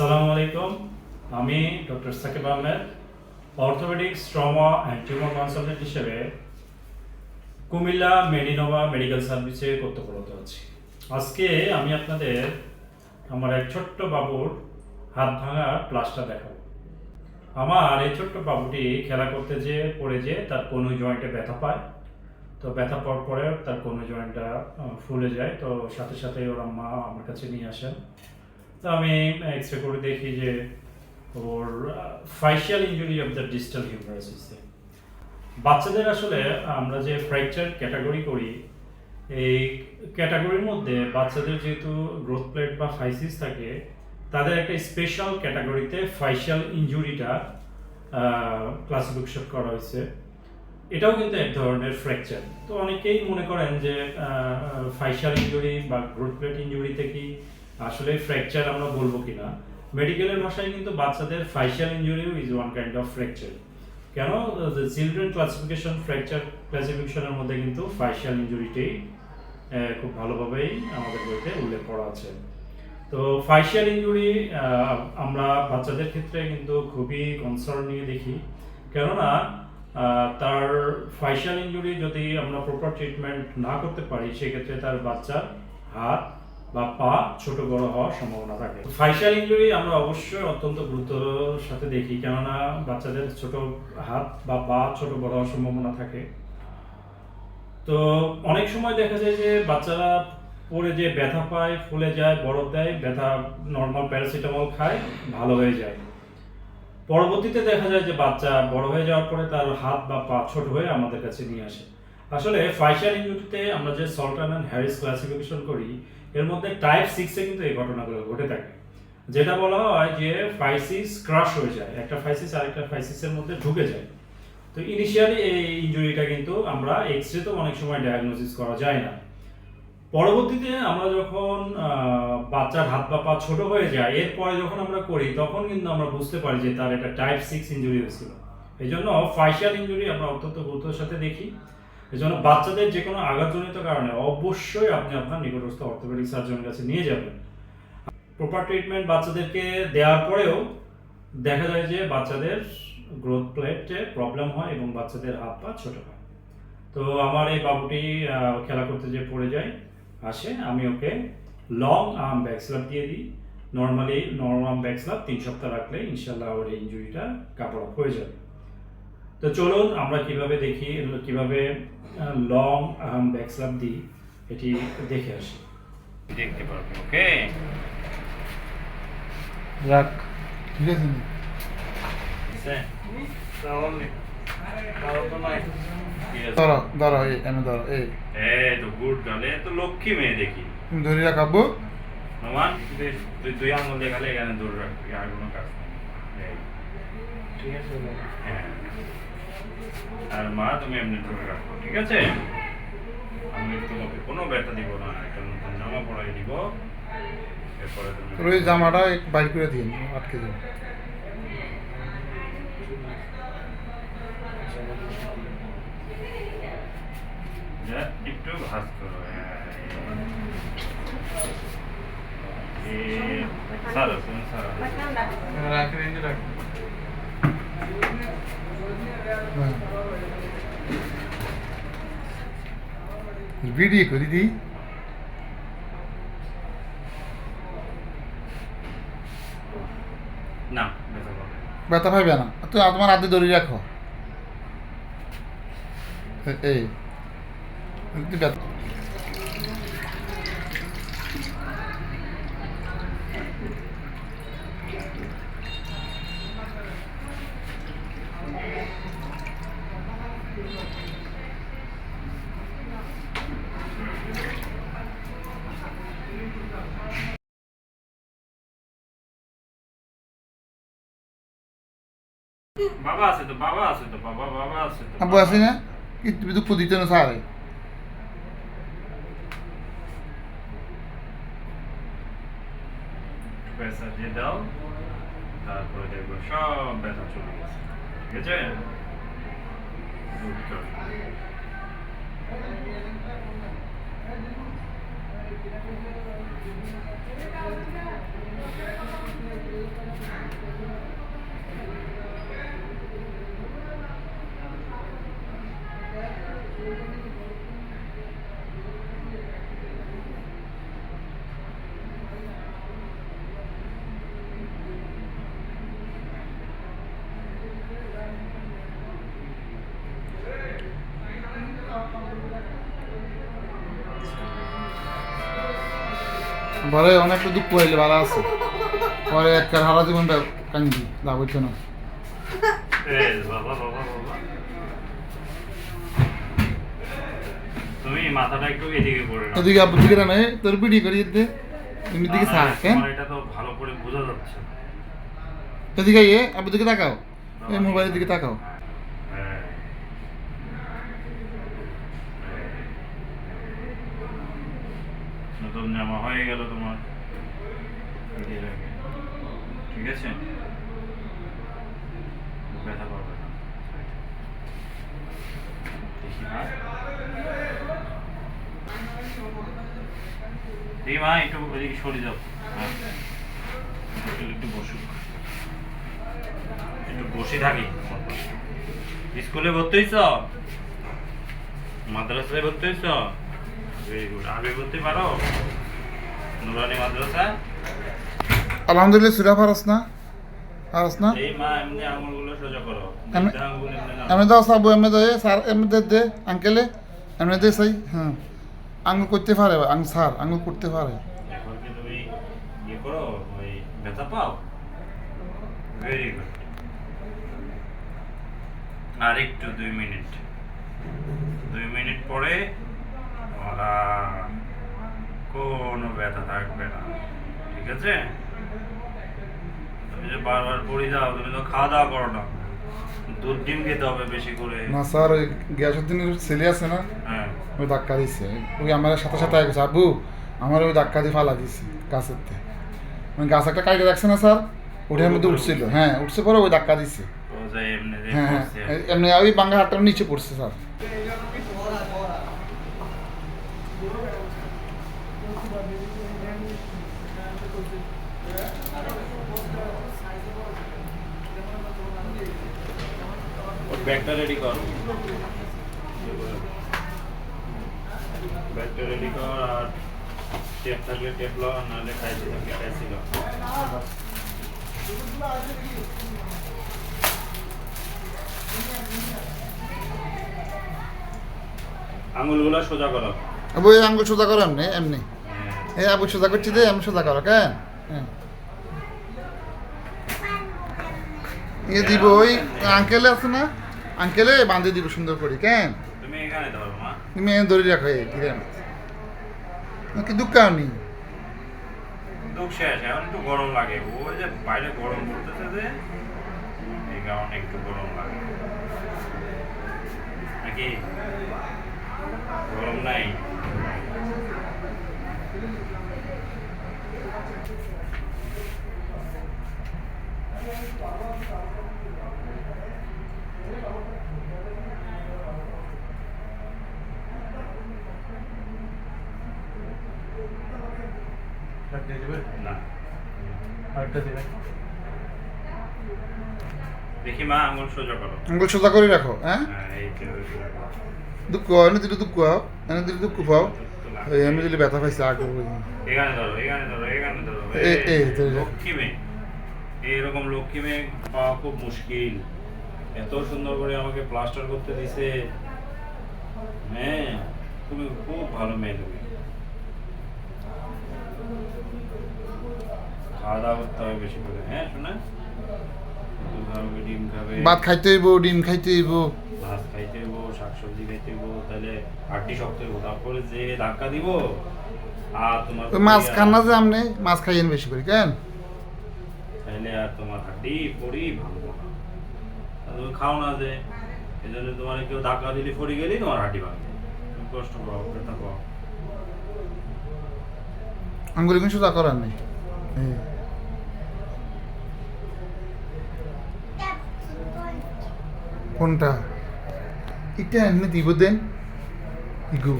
আসসালামু আলাইকুম। আমি doctor Sakib Ahmed orthopaedics trauma and tumour consultant হিসেবে কুমিল্লা মেডিনোভা মেডিকেল সার্ভিসে কর্তব্যরত আছি। আজকে আমি আপনাদের আমার এক ছোট্ট বাবুর হাত ভাঙা প্লাস্টার দেখাব। আমার এই ছোট্ট বাবুটি খেলা করতে যে, পড়ে যে, তার কোনো জয়েন্টে ব্যথা পায়। তো ব্যথা পাওয়ার পরে তার কোনো জয়েন্টটা ফুলে যায়। তো সাথে সাথে ওর মা আমার কাছে নিয়ে আসেন। তো আমি এক্স রে করে দেখি যে ওর physeal injury of the distal humerus বাচ্চাদের আসলে আমরা যে ফ্র্যাকচার ক্যাটাগরি করি, এই ক্যাটাগরির মধ্যে বাচ্চাদের যেহেতু গ্রোথ প্লেট বা ফাইসিস থাকে, তাদের একটা স্পেশাল ক্যাটাগরিতে ফাইশিয়াল ইঞ্জুরিটা ক্লাসিফিকেশন করা হয়েছে এটাও কিন্তু এক ধরনের ফ্র্যাকচার তো অনেকেই মনে করেন যে ফাইশিয়াল ইঞ্জুরি বা গ্রোথ প্লেট ইঞ্জুরিতে কি আসলে ফ্র্যাকচার আমরা বলব কিনা? মেডিকেলের ভাষায় কিন্তু বাচ্চাদের physeal ইঞ্জুরিও is one kind of fracture কেন? চিলড্রেন ক্লাসিফিকেশন ফ্র্যাকচার ক্লাসিফিকেশনের মধ্যে কিন্তু ফাইশিয়াল ইঞ্জুরিটাই খুব ভালোভাবেই আমাদের বইতে উল্লেখ করা আছে। তো ফাইশিয়াল ইঞ্জুরি আমরা বাচ্চাদের ক্ষেত্রে কিন্তু খুবই কনসার্ন নিয়ে দেখি। কেননা তার ফাইশিয়াল ইঞ্জুরি যদি আমরা প্রপার ট্রিটমেন্ট না করতে পারি, সেক্ষেত্রে তার বাচ্চার হাত বা পা ছোট বড় হওয়ার সম্ভাবনা থাকে। ফাইশিয়াল ইঞ্জুরি আমরা অবশ্যই অত্যন্ত গুরুতর সাথে দেখি, কেননা বাচ্চাদের ছোট হাত বা পা ছোট বড় হওয়ার সম্ভাবনা থাকে। তো অনেক সময় দেখা যায় যে বাচ্চারা পড়ে যে ব্যথা পায়, ফুলে যায়, বরফ দেয়, ব্যথা নর্মাল প্যারাসিটামল খায়, ভালো হয়ে যায়। পরবর্তীতে দেখা যায় যে বাচ্চা বড় হয়ে যাওয়ার পরে তার হাত বা পা ছোট হয়ে আমাদের কাছে নিয়ে আসে। আসলে ফাইশিয়াল ইঞ্জুরিতে আমরা যে সল্টন অ্যান্ড হ্যারিস ক্লাসিফিকেশন করি এর মধ্যে টাইপ সিক্সে কিন্তু এই ঘটনাগুলো ঘটে থাকে। যেটা বলা হয় যে ফাইসিস ক্রাশ হয়ে যায়। একটা ফাইসিস আরেকটা ফাইসিসের মধ্যে ঢুকে যায়। তো ইনিশিয়ালি এই ইনজুরিটা কিন্তু আমরা এক্স রে তো অনেক সময় ডায়াগনোসিস করা যায় না। পরবর্তীতে আমরা যখন বাচ্চার হাত বা পা ছোট হয়ে যায়, এরপরে যখন আমরা করি, তখন কিন্তু আমরা বুঝতে পারি যে তার একটা টাইপ সিক্স ইঞ্জুরি হয়েছিল। এই জন্য ফাইশিয়াল ইঞ্জুরি আমরা অত্যন্ত গুরুত্বের সাথে দেখি। এই জন্য বাচ্চাদের যে কোনো আঘাতজনিত কারণে অবশ্যই আপনি আপনার নিকটস্থ অর্থোপেডিক সার্জনের কাছে নিয়ে যাবেন। প্রপার ট্রিটমেন্ট বাচ্চাদেরকে দেওয়ার পরেও দেখা যায় যে বাচ্চাদের গ্রোথ প্লেটে প্রবলেম হয় এবং বাচ্চাদের হাত পা ছোট হয়। তো আমার এই বাবুটি খেলা করতে যে পড়ে যায়, আসে, আমি ওকে লং আর্ম ব্যাকস্লাপ দিয়ে দিই। নর্মালি নর্মাল ব্যাকস্লাপ তিন সপ্তাহ রাখলে ইনশাল্লাহ ওর ইঞ্জুরিটা কাপড় হয়ে যাবে। তো চলুন আমরা কীভাবে দেখি কীভাবে লং আর্ম ব্যাকস্লাপ দিই এটি দেখে আসি। দেখতে পারবেন ওকে? রাখ। ঠিক আছে? ধরো ধরো এই ধরো এই। এই তো গুড তো লক্ষ্মী মেয়ে দেখি। ধরে রাখাবো নোমান তুই তুই দুই আঙুল দেখালে এখানে আর কোনো কাজ নেই। এই, হ্যাঁ। আর মা তুমি এমনি ধরে রাখো ঠিক আছে? আমি তোমাকে কোনো ব্যথা দিব না একটা নতুন জামা পরাই দিব এরপরে তুমি ওই জামাটা এক বাইর করে দিন আটকে দিন। একটু ভাজ করো হ্যাঁ সারো তুমি সারো। রাখ রেঞ্জে রাখ ভিডিও করি দিদি না ব্যথা পাইবে না তুই তোমার হাতে ধরে রাখো এই ব্যথা বাবা আছে তো বাবা আছে তো বাবা বাবা আছে তো আব্বু আছে না কি তুমি তো কুদিতে না সারে পয়সা দিয়ে দাও তারপরে দেখব সব ব্যথা চলে গেছে ঠিক আছে Good girl. ঘরে অনেক দুঃখ হইলে ভালো আছে। পরে একটা হারা জীবন কান্দি লাভ হইছে না। এ বাবা বাবা বাবা। তুমি মাথাটা একটু এদিকে করে নাও এদিকে আব্বু দিকে না তোর বিড়ি করিয়ে দে। তুমি দিকে না, চা না, কেন এটা তো ভালো করে বোঝা যাচ্ছে। এদিকে ইয়ে আব্বু দিকে তাকাও। এই মোবাইলের দিকে তাকাও হ্যাঁ। নতুন জামা হয়ে গেল তোমার। ঠিক আছে? ব্যথা পাবে দেখি সরে যাও। হ্যাঁ। একটু বসুক। একটু বসে থাকি। স্কুলে ভর্তি হয়েছ? মাদ্রাসায় ভর্তি হয়েছ? ভেরি গুড আগে ভর্তি পারো? নুরানি মাদ্রাসা? আলহামদুলিল্লাহ সুরা ফারাস না? ফারাস না? এই মা এমনি আঙুলগুলো সোজা করো। আমি- বৃদ্ধা আঙুল এমনি দাও। সাবু এমনি দে স্যার এমনি দে দে আঙ্কেলে। এমনি দে সাই। হ্যাঁ। আঙুল করতে পারে আঙুল স্যার আঙুল করতে পারে। এখন কি তুমি ইয়ে করো? ওই ব্যথা পাও? ভেরি গুড আর একটু দুই মিনিট। দুই মিনিট পরে ওরা কোনো ব্যথা থাকবে না ঠিক আছে? তুমি যে বারবার পড়ে যাও তুমি তো খাওয়া দাওয়া করো না। দুধ ডিম খেতে হবে বেশি করে। না স্যার ওই গিয়াসুদ্দিনের ছেলে আছে না হ্যাঁ। ওই ধাক্কা দিচ্ছে ওই আমার সাথে সাথে গেছে। আব্বু আমার ওই ধাক্কা দিয়ে ফালা দিচ্ছে গাছের থেকে মানে গাছ একটা কাইটে রাখছে না স্যার? ওটার মধ্যে উঠছিল। হ্যাঁ উঠছে পরে ওই ধাক্কা দিচ্ছে এমনি হ্যাঁ হ্যাঁ। এমনি ওই বাঙ্গা হাতটা নিচে পড়ছে স্যার ওর ব্যাগটা রেডি কর ব্যাগটা রেডি কর আর থাকলে টেপ আঙুলগুলো সোজা করো এই সোজা করো এমনি। এই আবু সোজা করছি দে আমি সোজা করো কেন? হ্যাঁ। ইয়ে দিব ওই আঙ্কেলে আছে না? আঙ্কেলে বাঁধে দিব সুন্দর করে কেন? তুমি এখানে ধরো রাখো এই কিরে কি দুঃখ নেই? দুঃখ শেষ এখন একটু গরম লাগে। ওই যে বাইরে গরম পড়তেছে যে এই কারণে একটু গরম লাগে। নাকি? গরম নাই? দেখি মা আঙুল সোজা করো। আঙ্গুল সোজা করে রাখো হ্যাঁ? হ্যাঁ দুঃখ এনে দিলে দুঃখ পাও এনে দিলে দুঃখ পাও আমি দিলে ব্যথা পাইছে আগে এখানে ধরো এখানে ধরো এখানে ধরো। এই, এই, রাখ। লক্ষ্মী মেয়ে পাওয়া খুব মুশকিল। এত সুন্দর করে আমাকে প্লাস্টার করতে দিছে। হ্যাঁ তুমি খুব ভালো মেয়ে তুমি। খাওয়া দাওয়া করতে হবে বেশি করে হ্যাঁ শোনা ডিম খাবে। ভাত খাইতে হইব ডিম খাইতে হইব। মাছ খাইতে হইব শাকসবজি খাইতে হইব তাহলে হাড্ডি শক্ত হইব। তারপরে যে ধাক্কা দিব আর তোমার মাছ খান না যে আমনে মাছ খাইয়েন বেশি করে কেন? তাহলে আর তোমার হাড্ডি, পড়ি না। তুমি খাও না যে এই জন্য তোমার কেউ ধাক্কা দিলে তোমার হাড্ডি ভাঙবে তুমি কষ্ট পাও, ব্যথা পাও। আঙ্গুলি কিন্তু সোজা করার নেই। কোনটা? এটা এমনি দিব দেন ইগু।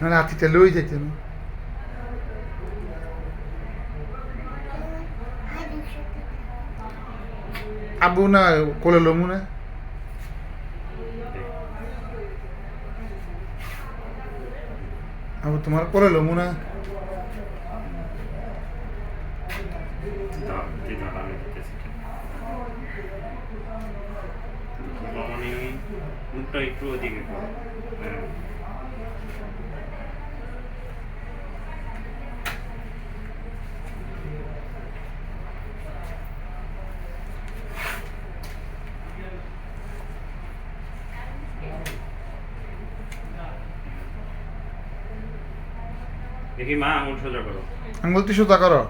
না আতিটা লই যাইতে না আবু না কোলে লমু না আবু তোমার কোলে লমু না দাও, এই দাও, আমি দিতেছি, ঠিক। মামনি ওই মুখটা একটু ওদিকে দেখি মা আঙুল সোজা করো। আঙ্গুল টিস্যু তা করো।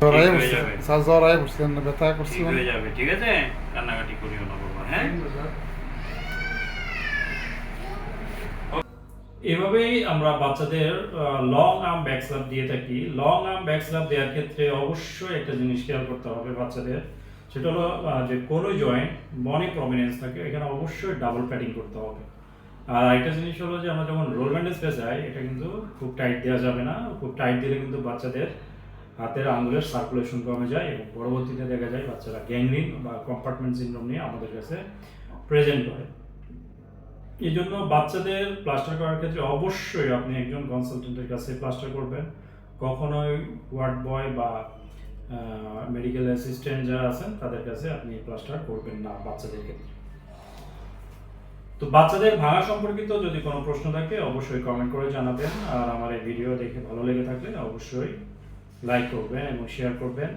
জড়াই ঠিক স্যার জড়াই পড়ছে না ব্যথা করছে হয়ে যাবে ঠিক আছে কান্নাকাটি করিও না বাবা হ্যাঁ এভাবেই আমরা বাচ্চাদের লং আর্ম ব্যাক স্ল্যাপ দিয়ে থাকি লং আর্ম ব্যাক স্ল্যাপ দেওয়ার ক্ষেত্রে অবশ্যই একটা জিনিস খেয়াল করতে হবে বাচ্চাদের সেটা হলো যে কোনো জয়েন্ট বনি প্রমিনেন্স থাকে এখানে অবশ্যই ডাবল প্যাডিং করতে হবে আর একটা জিনিস হলো যে আমরা যখন রোল ব্যান্ডেজ পেঁচাই এটা কিন্তু খুব টাইট দেওয়া যাবে না খুব টাইট দিলে কিন্তু বাচ্চাদের হাতের আঙুলের সার্কুলেশন কমে যায় এবং পরবর্তীতে দেখা যায় বাচ্চারা গ্যাংরিন বা কম্পার্টমেন্ট সিনড্রোম নিয়ে আমাদের কাছে প্রেজেন্ট করে এই জন্য বাচ্চাদের প্লাস্টার করার ক্ষেত্রে অবশ্যই আপনি একজন কনসালটেন্টের কাছে প্লাস্টার করবেন। কখনোই ওয়ার্ড বয় বা মেডিকেল অ্যাসিস্ট্যান্ট যারা আছেন, তাদের কাছে আপনি প্লাস্টার করবেন না বাচ্চাদের ক্ষেত্রে। তো বাচ্চাদের ভাঙা সম্পর্কিত যদি কোনো প্রশ্ন থাকে, অবশ্যই কমেন্ট করে জানাবেন। আর আমার এই ভিডিও দেখে ভালো লেগে থাকলে অবশ্যই লাইক করবেন এবং শেয়ার করবেন।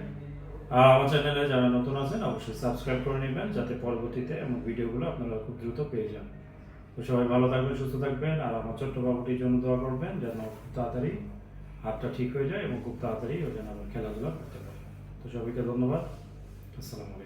আর আমার চ্যানেলে যারা নতুন আছেন, অবশ্যই সাবস্ক্রাইব করে নেবেন যাতে পরবর্তীতে এমন ভিডিওগুলো আপনারা খুব দ্রুত পেয়ে যান। তো সবাই ভালো থাকবেন, সুস্থ থাকবেন আর আমার ছোট্ট বাবুটির জন্য দোয়া করবেন যেন খুব তাড়াতাড়ি হাতটা ঠিক হয়ে যায় এবং খুব তাড়াতাড়ি ও যেন আবার খেলাধুলা করতে পারে। তো সবাইকে ধন্যবাদ। আসসালামু আলাইকুম।